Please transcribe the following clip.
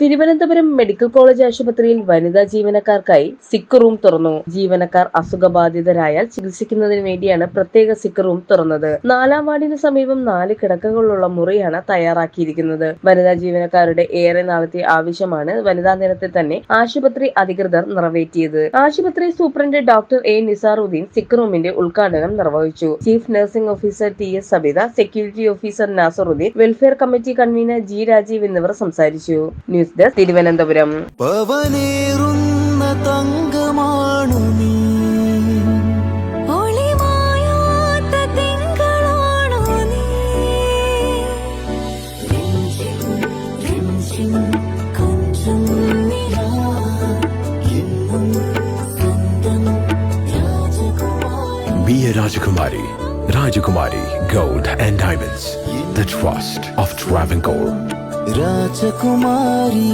Thiruvananthapuram medical college ആശുപത്രിയിൽ വനിതാ ജീവനക്കാർക്കായി സിക്ക് റൂം തുറന്നു. ജീവനക്കാർ അസുഖബാധിതരായാൽ ചികിത്സിക്കുന്നതിന് വേണ്ടിയാണ് പ്രത്യേക സിക്ക് റൂം തുറന്നത്. നാലാം വാർഡിന് സമീപം നാല് കിടക്കകളുള്ള മുറിയാണ് തയ്യാറാക്കിയിരിക്കുന്നത്. വനിതാ ജീവനക്കാരുടെ ഏറെ നാളത്തെ ആവശ്യമാണ് വനിതാ ദിനത്തിൽ തന്നെ ആശുപത്രി അധികൃതർ നിറവേറ്റിയത്. ആശുപത്രി സൂപ്രണ്ട് ഡോക്ടർ എ നിസാറുദ്ദീൻ സിക്ക് റൂമിന്റെ ഉദ്ഘാടനം നിർവഹിച്ചു. Chief nursing officer T S Sabitha security officer Nasaruddin welfare committee convener G Rajeev എന്നിവർ സംസാരിച്ചു. News ഡെസ്ക് തിരുവനന്തപുരം പവനേറുന്ന തങ്കമാണു നീ ഒളിമായാത്ത തിങ്കളാണോ നീ രഞ്ജിം രഞ്ജിം കൊഞ്ചും നിലാ എന്നും സ്വന്തം രാജകുമാരി Be a Rajakumari. Rajakumari Gold and Diamonds. The trust of Travancore. Rajakumari.